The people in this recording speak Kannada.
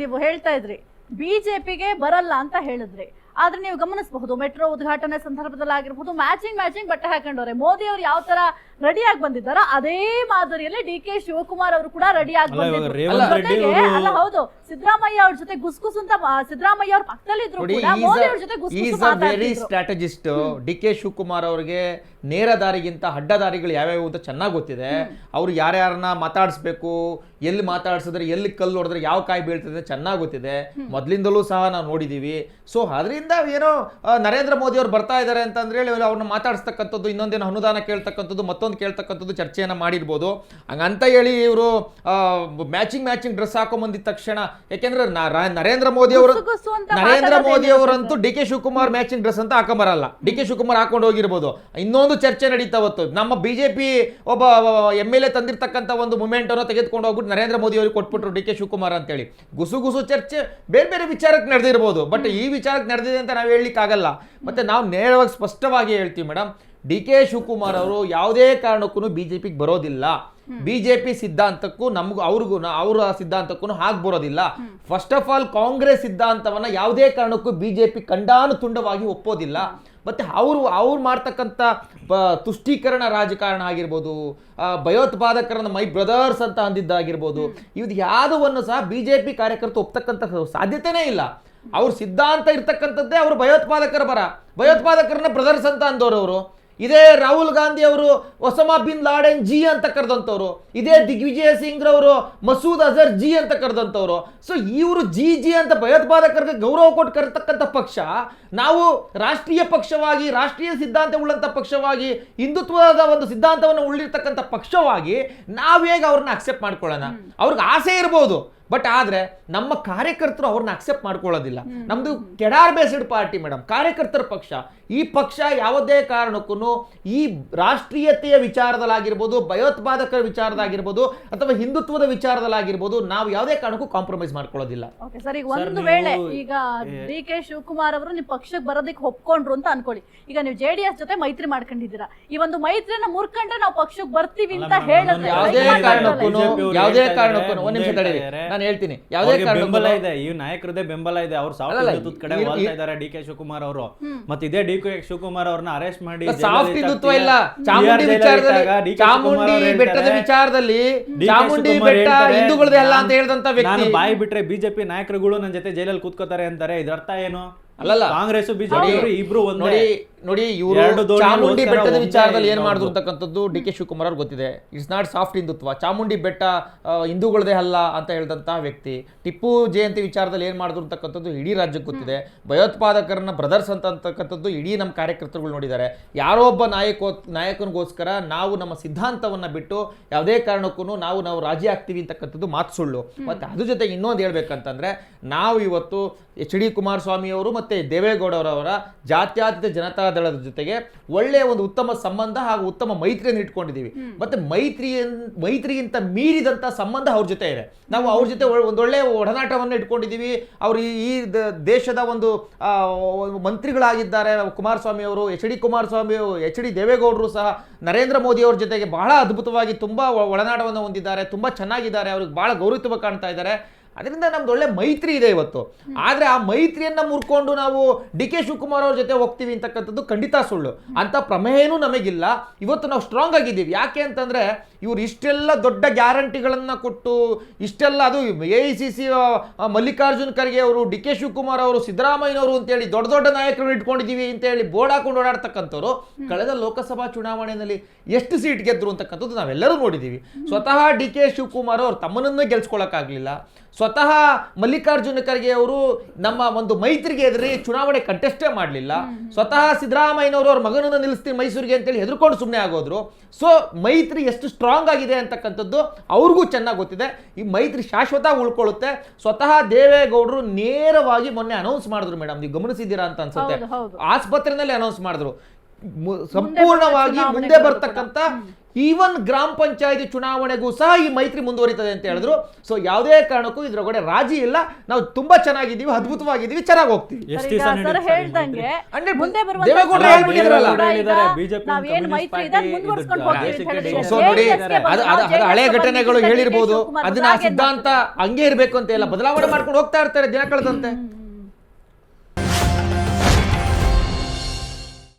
ನೀವು ಹೇಳ್ತಾ ಇದ್ರಿ ಬಿಜೆಪಿಗೆ ಬರಲ್ಲ ಅಂತ ಹೇಳಿದ್ರಿ. ಆದ್ರೆ ನೀವು ಗಮನಿಸಬಹುದು ಮೆಟ್ರೋ ಉದ್ಘಾಟನೆ ಸಂದರ್ಭದಲ್ಲಿ ಆಗಿರ್ಬೋದು ಮ್ಯಾಚಿಂಗ್ ಮ್ಯಾಚಿಂಗ್ ಬಟ್ಟೆ ಹಾಕೊಂಡವ್ರೆ. ಮೋದಿ ಅವರು ಯಾವ ತರ ರೆಡಿ ಆಗಿ ಬಂದಿದ್ದಾರೋ ಅದೇ ಮಾದರಿಯಲ್ಲಿ ಡಿ ಕೆ ಶಿವಕುಮಾರ್ ಅವರು ಕೂಡ ರೆಡಿ ಆಗಿ ಬಂದಿದ್ರು. ಅಲ್ಲ ಹೌದು ಸಿದ್ದರಾಮಯ್ಯ ಅವ್ರ ಜೊತೆ ಗುಸ್ಗುಸ್ ಅಂತ ಸಿದ್ದರಾಮಯ್ಯ ಅವ್ರ ಪಕ್ಕದಲ್ಲಿ ಇದ್ರು ಕೂಡ ಮೋದಿ ಅವ್ರ ಜೊತೆ ಗುಸ್ಗುಸ್ very strategist D K Shivakumar ಅವರಿಗೆ ನೇರ ದಾರಿಗಿಂತ ಅಡ್ಡ ದಾರಿಗಳು ಯಾವ್ಯಾವ ಅಂತ ಚೆನ್ನಾಗಿ ಗೊತ್ತಿದೆ. ಅವ್ರು ಯಾರ್ಯಾರನ್ನ ಮಾತಾಡಿಸ್ಬೇಕು ಎಲ್ಲಿ ಮಾತಾಡ್ಸಿದ್ರೆ ಎಲ್ಲಿ ಕಲ್ಲು ಹೊಡೆದ್ರೆ ಯಾವ ಕಾಯಿ ಬೀಳ್ತದೆ ಚೆನ್ನಾಗಿ ಗೊತ್ತಿದೆ. ಮೊದಲಿಂದಲೂ ಸಹ ನಾವು ನೋಡಿದೀವಿ. ಸೊ ಅದರಿಂದ ಏನೋ ಆ, ನರೇಂದ್ರ ಮೋದಿ ಅವರು ಬರ್ತಾ ಇದ್ದಾರೆ ಅಂತ ಅಂದ್ರೆ ಹೇಳಿ ಅವ್ರನ್ನ ಮಾತಾಡಿಸ್ತಕ್ಕಂಥದ್ದು ಇನ್ನೊಂದೇನು ಅನುದಾನ ಕೇಳ್ತಕ್ಕಂಥದ್ದು ಮತ್ತೊಂದು ಕೇಳ್ತಕ್ಕಂಥದ್ದು ಚರ್ಚೆಯನ್ನು ಮಾಡಿರ್ಬೋದು. ಹಂಗಂತ ಹೇಳಿ ಇವರು ಮ್ಯಾಚಿಂಗ್ ಮ್ಯಾಚಿಂಗ್ ಡ್ರೆಸ್ ಹಾಕೊಂಬಂದಿದ ತಕ್ಷಣ ಯಾಕೆಂದ್ರೆ ನರೇಂದ್ರ ಮೋದಿ ಅವರು ನರೇಂದ್ರ ಮೋದಿ ಅವರಂತೂ D K Shivakumar matching dress ಅಂತ ಹಾಕೊಂಬರಲ್ಲ. ಡಿ ಕೆ ಶಿವಕುಮಾರ್ ಹಾಕೊಂಡು ಹೋಗಿರ್ಬೋದು. ಇನ್ನೊಂದು ಚರ್ಚೆ ನಡೀತಾ ಹೊತ್ತು ನಮ್ಮ ಬಿಜೆಪಿ ಒಬ್ಬ ಎಂ ಎಲ್ ಎ ತಂದಿರ್ತಕ್ಕಂಥ ಒಂದು ಮೂಮೆಂಟ್ ಅನ್ನು ತೆಗೆದುಕೊಂಡು ಹೋಗ್ಬಿಟ್ಟು ನರೇಂದ್ರ ಮೋದಿ ಅವರಿಗೆ ಕೊಟ್ಬಿಟ್ರು ಡಿ ಕೆ ಶಿವಕುಮಾರ್ ಅಂತೇಳಿ. ಗುಸು ಗುಸು ಚರ್ಚೆ ಬೇರೆ ಬೇರೆ ವಿಚಾರಕ್ಕೆ ನಡೆದಿರ್ಬೋದು. ಬಟ್ ಈ ವಿಚಾರಕ್ಕೆ ನಡೆದಿದೆ ಅಂತ ನಾವು ಹೇಳಲಿಕ್ಕೆ ಆಗಲ್ಲ ಮತ್ತೆ ನಾವು ನೇರವಾಗಿ ಸ್ಪಷ್ಟವಾಗಿ ಹೇಳ್ತೀವಿ ಮೇಡಮ್ ಡಿ ಕೆ ಶಿವಕುಮಾರ್ ಅವರು ಯಾವುದೇ ಕಾರಣಕ್ಕೂ ಬಿಜೆಪಿಗೆ ಬರೋದಿಲ್ಲ. ಬಿಜೆಪಿ ಸಿದ್ಧಾಂತಕ್ಕೂ ನಮಗೂ ಅವ್ರಿಗೂ ಅವರ ಸಿದ್ಧಾಂತಕ್ಕೂ ಹಾಗೆ ಬರೋದಿಲ್ಲ. ಫಸ್ಟ್ ಆಫ್ ಆಲ್ ಕಾಂಗ್ರೆಸ್ ಸಿದ್ಧಾಂತವನ್ನ ಯಾವುದೇ ಕಾರಣಕ್ಕೂ ಬಿಜೆಪಿ ಕಂಡಾನು ತುಂಡವಾಗಿ ಒಪ್ಪೋದಿಲ್ಲ. ಮತ್ತೆ ಅವರು ಅವ್ರು ಮಾಡ್ತಕ್ಕಂಥ ಬ- ತುಷ್ಟೀಕರಣ ರಾಜಕಾರಣ ಆಗಿರ್ಬೋದು ಭಯೋತ್ಪಾದಕರನ್ನ ಮೈ ಬ್ರದರ್ಸ್ ಅಂತ ಅಂದಿದ್ದಾಗಿರ್ಬೋದು ಇದು ಯಾವುದನ್ನು ಸಹ ಬಿಜೆಪಿ ಕಾರ್ಯಕರ್ತ ಒಪ್ತಕ್ಕಂಥ ಸಾಧ್ಯತೆನೇ ಇಲ್ಲ. ಅವ್ರ ಸಿದ್ಧಾಂತ ಇರ್ತಕ್ಕಂಥದ್ದೇ ಅವರು ಭಯೋತ್ಪಾದಕರ ಬರ. ಭಯೋತ್ಪಾದಕರನ್ನ ಬ್ರದರ್ಸ್ ಅಂತ ಅಂದವರು ಅವರು. ಇದೇ ರಾಹುಲ್ ಗಾಂಧಿ ಅವರು ಒಸಮಾ ಬಿನ್ ಲಾಡೆನ್ ಜಿ ಅಂತ ಕರೆದಂಥವ್ರು ಇದೇ ದಿಗ್ವಿಜಯ ಸಿಂಗ್ ಅವರು ಮಸೂದ್ ಅಜರ್ ಜಿ ಅಂತ ಕರೆದಂಥವ್ರು ಸೊ ಇವರು ಜಿ ಜಿ ಅಂತ ಭಯೋತ್ಪಾದಕರಿಗೆ ಗೌರವ ಕೊಟ್ಟು ಕರೆತಕ್ಕಂಥ ಪಕ್ಷ ನಾವು ರಾಷ್ಟ್ರೀಯ ಪಕ್ಷವಾಗಿ ರಾಷ್ಟ್ರೀಯ ಸಿದ್ಧಾಂತ ಉಳ್ಳಂಥ ಪಕ್ಷವಾಗಿ ಹಿಂದುತ್ವದ ಒಂದು ಸಿದ್ಧಾಂತವನ್ನು ಉಳ್ಳಿರ್ತಕ್ಕಂಥ ಪಕ್ಷವಾಗಿ ನಾವು ಹೇಗೆ ಅವ್ರನ್ನ ಅಕ್ಸೆಪ್ಟ್ ಮಾಡ್ಕೊಳ್ಳೋಣ? ಅವ್ರಿಗೆ ಆಸೆ ಇರ್ಬೋದು. ಬಟ್ ಆದ್ರೆ ನಮ್ಮ ಕಾರ್ಯಕರ್ತರು ಅವ್ರನ್ನ ಅಕ್ಸೆಪ್ಟ್ ಮಾಡ್ಕೊಳ್ಳೋದಿಲ್ಲ. ನಮ್ದು ಕೆಡಾರ್ ಬೇಸ್ಡ್ ಪಾರ್ಟಿ ಮೇಡಮ್ ಕಾರ್ಯಕರ್ತರ ಪಕ್ಷ. ಈ ಪಕ್ಷ ಯಾವುದೇ ಕಾರಣಕ್ಕೂ ಈ ರಾಷ್ಟ್ರೀಯತೆಯ ವಿಚಾರದಲ್ಲಾಗಿರ್ಬೋದು ಭಯೋತ್ಪಾದಕರ ವಿಚಾರದಾಗಿರ್ಬೋದು ಅಥವಾ ಹಿಂದುತ್ವದ ವಿಚಾರದಲ್ಲಾಗಿರ್ಬೋದು ನಾವು ಯಾವುದೇ ಕಾರಣಕ್ಕೂ ಕಾಂಪ್ರಮೈಸ್ ಮಾಡ್ಕೊಳ್ಳೋದಿಲ್ಲ. ಓಕೆ ಸರ್ ಈಗ ಒಂದು ವೇಳೆ ಈಗ ಡಿ ಕೆ ಶಿವಕುಮಾರ್ ಅವರು ನಿಮ್ಮ ಪಕ್ಷಕ್ಕೆ ಬರೋದಕ್ಕೆ ಒಪ್ಕೊಂಡ್ರು ಅಂತ ಅನ್ಕೊಳ್ಳಿ. ಈಗ ನೀವು ಜೆ ಡಿ ಎಸ್ ಜೊತೆ ಮೈತ್ರಿ ಮಾಡ್ಕೊಂಡಿದ್ದೀರಾ. ಈ ಒಂದು ಮೈತ್ರಿಯನ್ನ ಮುರ್ಕೊಂಡ್ರೆ ನಾವು ಪಕ್ಷಕ್ಕೆ ಬರ್ತೀವಿ ಅಂತ ಹೇಳಿದ್ರೆ ಯಾವುದೇ ಕಾರಣಕ್ಕೂ. ಯಾವುದೇ ಕಾರಣಕ್ಕೂ ಒಂದ್ ನಿಮಿಷ ತಡೀರಿ. ನಾನು ಹೇಳ್ತೀನಿ. ಯಾವುದೇ ಬೆಂಬಲ ಇದೆ ಈ ನಾಯಕರದೇ ಬೆಂಬಲ ಇದೆ. ಅವ್ರು ಸಾಫ್ಟ್ ಕಡೆ ಹೋಗ್ತಾ ಇದ್ದಾರೆ ಡಿ ಕೆ ಶಿವಕುಮಾರ್ ಅವರು. ಮತ್ತೆ ಇದೇ ಡಿ ಕೆ ಶಿವಕುಮಾರ್ ಅವ್ರನ್ನ ಅರೆಸ್ಟ್ ಮಾಡಿ ಸಾಫ್ಟ್ ಹಿಂದುತ್ವ ಇಲ್ಲ. ಚಾಮುಂಡಿ ವಿಚಾರದಲ್ಲಿ ಚಾಮುಂಡಿ ಬೆಟ್ಟದ ವಿಚಾರದಲ್ಲಿ ಚಾಮುಂಡಿ ಬೆಟ್ಟ ಹಿಂದೂಗಳದೇ ಅಲ್ಲ ಅಂತ ಹೇಳಿದಂತ ನಾನು ವ್ಯಕ್ತಿ ಬಾಯಿ ಬಿಟ್ರೆ ಬಿಜೆಪಿ ನಾಯಕರುಗಳು ನನ್ನ ಜೊತೆ ಜೈಲಲ್ಲಿ ಕೂತ್ಕೋತಾರೆ ಅಂತಾರೆ. ಇದರ್ಥ ಅರ್ಥ ಏನು? ಅಲ್ಲಲ್ಲ. ಕಾಂಗ್ರೆಸ್ ಬಿಜೆಪಿ ಇಬ್ರು ಒಂದೇ. ನೋಡಿ ನೋಡಿ ಇವರು ಚಾಮುಂಡಿ ಬೆಟ್ಟದ ವಿಚಾರದಲ್ಲಿ ಏನ್. ಮಾಡಿದ್ರು ಅಂತಕ್ಕಂಥದ್ದು ಡಿ ಕೆ ಶಿವಕುಮಾರ್ ಅವ್ರಿಗೆ ಗೊತ್ತಿದೆ. It's not soft Hindutva. Chamundi Betta ಹಿಂದೂಗಳದೇ ಅಲ್ಲ ಅಂತ ಹೇಳಿದಂತಹ ವ್ಯಕ್ತಿ. ಟಿಪ್ಪು ಜಯಂತಿ ವಿಚಾರದಲ್ಲಿ ಏನ್ ಮಾಡಿದ್ರು ಅಂತಕ್ಕಂಥದ್ದು ಇಡೀ ರಾಜ್ಯಕ್ಕೆ ಗೊತ್ತಿದೆ. ಭಯೋತ್ಪಾದಕರನ್ನ ಬ್ರದರ್ಸ್ ಅಂತ ಅಂತಕ್ಕಂಥದ್ದು ಇಡೀ ನಮ್ಮ ಕಾರ್ಯಕರ್ತರುಗಳು ನೋಡಿದ್ದಾರೆ. ಯಾರೋ ಒಬ್ಬ ನಾಯಕ ನಾಯಕನಿಗೋಸ್ಕರ ನಾವು ನಮ್ಮ ಸಿದ್ಧಾಂತವನ್ನ ಬಿಟ್ಟು ಯಾವುದೇ ಕಾರಣಕ್ಕೂ ನಾವು ನಾವು ರಾಜಿ ಆಗ್ತೀವಿ ಅಂತಕ್ಕಂಥದ್ದು ಮಾತು ಸುಳ್ಳು. ಮತ್ತೆ ಅದ್ರ ಜೊತೆ ಇನ್ನೊಂದು ಹೇಳ್ಬೇಕಂತಂದ್ರೆ ನಾವು ಇವತ್ತು ಎಚ್ ಡಿ ಕುಮಾರಸ್ವಾಮಿ ಅವರು ಮತ್ತೆ ದೇವೇಗೌಡರವರ ಜಾತ್ಯಾತೀತ ಜನತಾ ದಳದ ಜೊತೆಗೆ ಒಳ್ಳೆಯ ಒಂದು ಉತ್ತಮ ಸಂಬಂಧ ಹಾಗೂ ಉತ್ತಮ ಮೈತ್ರಿಯನ್ನು ಇಟ್ಕೊಂಡಿದ್ದೀವಿ. ಮತ್ತು ಮೈತ್ರಿಯ ಮೈತ್ರಿಗಿಂತ ಮೀರಿದಂಥ ಸಂಬಂಧ ಅವ್ರ ಜೊತೆ ಇದೆ. ನಾವು ಅವ್ರ ಜೊತೆ ಒಂದೊಳ್ಳೆಯ ಒಡನಾಟವನ್ನು ಇಟ್ಕೊಂಡಿದ್ದೀವಿ. ಅವರು ಈ ದೇಶದ ಒಂದು ಮಂತ್ರಿಗಳಾಗಿದ್ದಾರೆ. ಕುಮಾರಸ್ವಾಮಿ ಅವರು H D Kumaraswamy H D ದೇವೇಗೌಡರು ಸಹ ನರೇಂದ್ರ ಮೋದಿ ಅವ್ರ ಜೊತೆಗೆ ಬಹಳ ಅದ್ಭುತವಾಗಿ ತುಂಬ ಒಡನಾಟವನ್ನು ಹೊಂದಿದ್ದಾರೆ. ತುಂಬ ಚೆನ್ನಾಗಿದ್ದಾರೆ. ಅವ್ರಿಗೆ ಭಾಳ ಗೌರವತ್ವ ಕಾಣ್ತಾ ಇದ್ದಾರೆ. ಅದರಿಂದ ನಮ್ದು ಒಳ್ಳೆ ಮೈತ್ರಿ ಇದೆ ಇವತ್ತು. ಆದ್ರೆ ಆ ಮೈತ್ರಿಯನ್ನ ಮುರ್ಕೊಂಡು ನಾವು ಡಿ ಕೆ ಶಿವಕುಮಾರ್ ಅವ್ರ ಜೊತೆ ಹೋಗ್ತೀವಿ ಅಂತಕ್ಕಂಥದ್ದು ಖಂಡಿತ ಸುಳ್ಳು. ಅಂತ ಪ್ರಮೇಯನೂ ನಮಗಿಲ್ಲ. ಇವತ್ತು ನಾವು ಸ್ಟ್ರಾಂಗ್ ಆಗಿದ್ದೀವಿ. ಯಾಕೆ ಅಂತಂದ್ರೆ ಇವ್ರು ಇಷ್ಟೆಲ್ಲ ದೊಡ್ಡ ಗ್ಯಾರಂಟಿಗಳನ್ನ ಕೊಟ್ಟು ಇಷ್ಟೆಲ್ಲ ಅದು A I C C Mallikarjun Kharge ಅವರು ಡಿ ಕೆ ಶಿವಕುಮಾರ್ ಅವರು ಸಿದ್ದರಾಮಯ್ಯನವರು ಅಂತೇಳಿ ದೊಡ್ಡ ದೊಡ್ಡ ನಾಯಕರು ಇಟ್ಕೊಂಡಿದ್ದೀವಿ ಅಂತೇಳಿ ಬೋರ್ಡ್ ಹಾಕೊಂಡು ಓಡಾಡ್ತಕ್ಕಂಥವ್ರು ಕಳೆದ ಲೋಕಸಭಾ ಚುನಾವಣೆಯಲ್ಲಿ ಎಷ್ಟು ಸೀಟ್ ಗೆದ್ರು ಅಂತಕ್ಕಂಥದ್ದು ನಾವೆಲ್ಲರೂ ನೋಡಿದ್ದೀವಿ. ಸ್ವತಃ ಡಿ ಕೆ ಶಿವಕುಮಾರ್ ಅವರು ತಮ್ಮನನ್ನೇ ಗೆಲ್ಸ್ಕೊಳಕ್ಕಾಗ್ಲಿಲ್ಲ. ಸ್ವತಃ ಮಲ್ಲಿಕಾರ್ಜುನ ಖರ್ಗೆ ಅವರು ನಮ್ಮ ಒಂದು ಮೈತ್ರಿಗೆ ಎದುರಿ ಚುನಾವಣೆ ಕಂಟೆಸ್ಟೇ ಮಾಡಲಿಲ್ಲ. ಸ್ವತಃ ಸಿದ್ದರಾಮಯ್ಯನವರು ಅವ್ರ ಮಗನನ್ನು ನಿಲ್ಲಿಸ್ತೀನಿ ಮೈಸೂರಿಗೆ ಅಂತೇಳಿ ಹೆದರ್ಕೊಂಡು ಸುಮ್ಮನೆ ಆಗೋದ್ರು. ಸೊ ಮೈತ್ರಿ ಎಷ್ಟು ಸ್ಟ್ರಾಂಗ್ ಆಗಿದೆ ಅಂತಕ್ಕಂಥದ್ದು ಅವ್ರಿಗೂ ಚೆನ್ನಾಗಿ ಗೊತ್ತಿದೆ. ಈ ಮೈತ್ರಿ ಶಾಶ್ವತ ಉಳ್ಕೊಳ್ಳುತ್ತೆ. ಸ್ವತಃ ದೇವೇಗೌಡರು ನೇರವಾಗಿ ಮೊನ್ನೆ ಅನೌನ್ಸ್ ಮಾಡಿದ್ರು ಮೇಡಮ್ ನೀವು ಗಮನಿಸಿದ್ದೀರಾ ಅಂತ ಅನ್ಸುತ್ತೆ. ಆಸ್ಪತ್ರೆನಲ್ಲಿ ಅನೌನ್ಸ್ ಮಾಡಿದ್ರು. ಸಂಪೂರ್ಣವಾಗಿ ಮುಂದೆ. ಬರ್ತಕ್ಕಂಥ ಈವನ್ ಗ್ರಾಮ ಪಂಚಾಯತಿ ಚುನಾವಣೆಗೂ ಸಹ ಈ ಮೈತ್ರಿ ಮುಂದುವರಿತದೆ ಅಂತ ಹೇಳಿದ್ರು. ಸೊ ಯಾವುದೇ ಕಾರಣಕ್ಕೂ ಇದ್ರೊಳಗಡೆ ರಾಜಿ ಇಲ್ಲ. ನಾವು ತುಂಬಾ ಚೆನ್ನಾಗಿದ್ದೀವಿ ಅದ್ಭುತವಾಗಿದ್ದೀವಿ ಚೆನ್ನಾಗಿ ಹೋಗ್ತೀವಿ. ಹಳೆ ಘಟನೆಗಳು ಹೇಳಿರ್ಬೋದು. ಅದನ್ನ ಆ ಸಿದ್ಧಾಂತ ಹಂಗೆ ಇರಬೇಕು ಅಂತ ಇಲ್ಲ. ಬದಲಾವಣೆ ಮಾಡ್ಕೊಂಡು ಹೋಗ್ತಾ ಇರ್ತಾರೆ ದಿನ ಕಳೆದಂತೆ.